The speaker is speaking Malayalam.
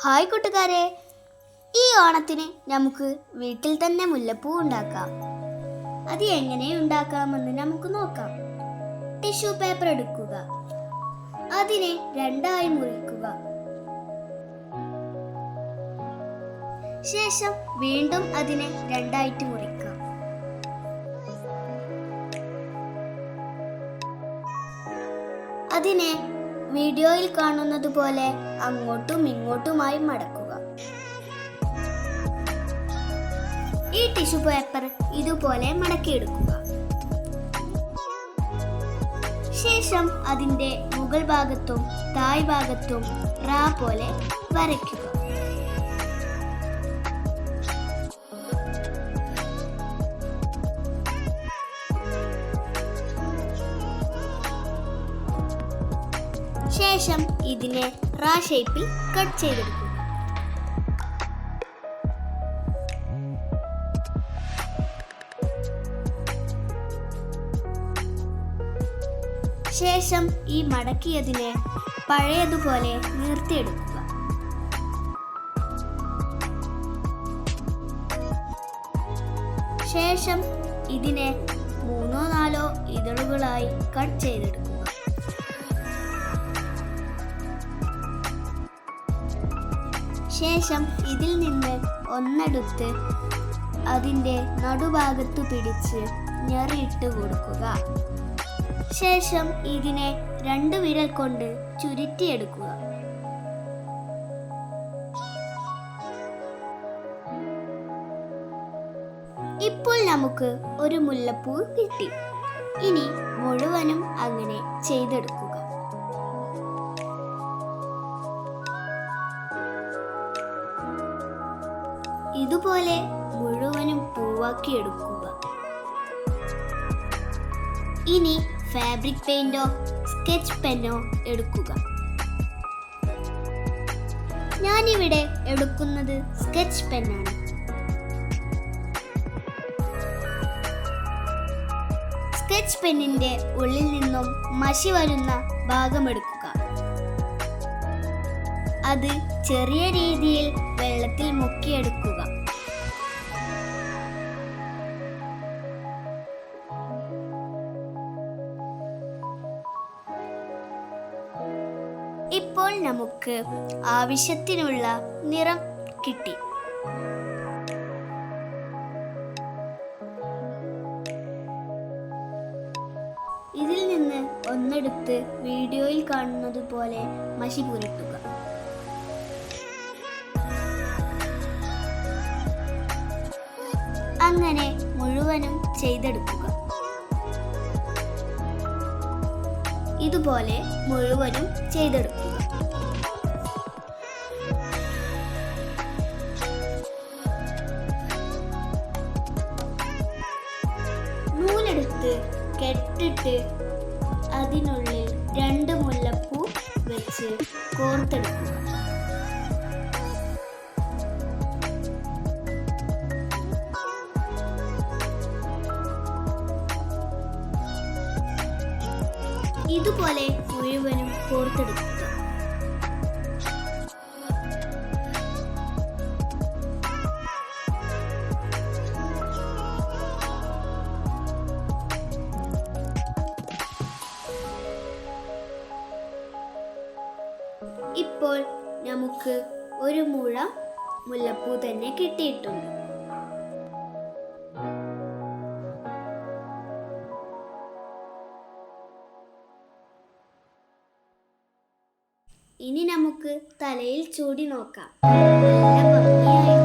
ഹായ് കൂട്ടുകാരെ. ഈ ഓണത്തിന് നമുക്ക് വീട്ടിൽ തന്നെ മുല്ലപ്പൂ ഉണ്ടാക്കാം. അത് എങ്ങനെ ഉണ്ടാക്കാമെന്ന് നമുക്ക് നോക്കാം. ടിഷ്യൂ പേപ്പർ എടുക്കുക. അതിനെ രണ്ടായി മുറിക്കുക. ശേഷം വീണ്ടും അതിനെ രണ്ടായിട്ട് മുറിക്കാം. അതിനെ വീഡിയോയിൽ കാണുന്നത് പോലെ അങ്ങോട്ടും ഇങ്ങോട്ടുമായി മടക്കുക. ഈ ടിഷ്യൂ പേപ്പർ ഇതുപോലെ മടക്കിയെടുക്കുക. ശേഷം അതിന്റെ മുകൾ ഭാഗത്തും തായ് ഭാഗത്തും റാ പോലെ വരയ്ക്കുക. ശേഷം ഇതിനെ റാ ഷേപ്പിൽ കട്ട് ചെയ്തെടുക്കുക ശേഷം ഈ മടക്കിയതിനെ പഴയതുപോലെ നിർത്തിയെടുക്കുക. ശേഷം ഇതിനെ മൂന്നോ നാലോ ഇതളുകളായി കട്ട് ചെയ്തെടുക്കുക. ശേഷം ഇതിൽ നിന്ന് ഒന്നെടുത്ത് അതിന്റെ നടുഭാഗത്ത് പിടിച്ച് ഞെറിയിട്ട് കൊടുക്കുക. ശേഷം ഇതിനെ രണ്ട് വിരൽ കൊണ്ട് ചുരുട്ടിയെടുക്കുക. ഇപ്പോൾ നമുക്ക് ഒരു മുല്ലപ്പൂ കിട്ടി. ഇനി മുഴുവനും അങ്ങനെ ചെയ്തെടുക്കുക. ഇതുപോലെ മുഴുവനും പൂവാക്കി എടുക്കുക. ഇനി ഫാബ്രിക് പെയിന്റോ സ്കെച്ച് പെന്നോ എടുക്കുക. ഞാനിവിടെ എടുക്കുന്നത് സ്കെച്ച് പെന്നാണ് സ്കെച്ച് പെന്നിന്റെ ഉള്ളിൽ നിന്നും മഷി വരുന്ന ഭാഗം എടുക്കുക. അത് ചെറിയ രീതിയിൽ വെള്ളത്തിൽ മുക്കിയെടുക്കുക. ഇപ്പോൾ നമുക്ക് ആവശ്യത്തിനുള്ള നിറം കിട്ടി. ഇതിൽ നിന്ന് ഒന്നെടുത്ത് വീഡിയോയിൽ കാണുന്നത് പോലെ മഷി പുരട്ടുക. അങ്ങനെ മുഴുവനും ചെയ്തെടുക്കുക. ഇതുപോലെ മുഴുവനും ചെയ്തെടുക്കുക. നൂലെടുത്ത് കെട്ടിട്ട് അതിനുള്ളിൽ രണ്ട് മുല്ലപ്പൂ വെച്ച് കോർത്തെടുക്കുക. ഇതുപോലെ മുഴുവനും കോർത്തെടുക്കുക. ഇപ്പോൾ നമുക്ക് ഒരു മുഴ മുല്ലപ്പൂ തന്നെ കിട്ടിയിട്ടുണ്ട്. ഇനി നമുക്ക് തലയിൽ ചൂടി നോക്കാം. നല്ല ഭംഗിയായി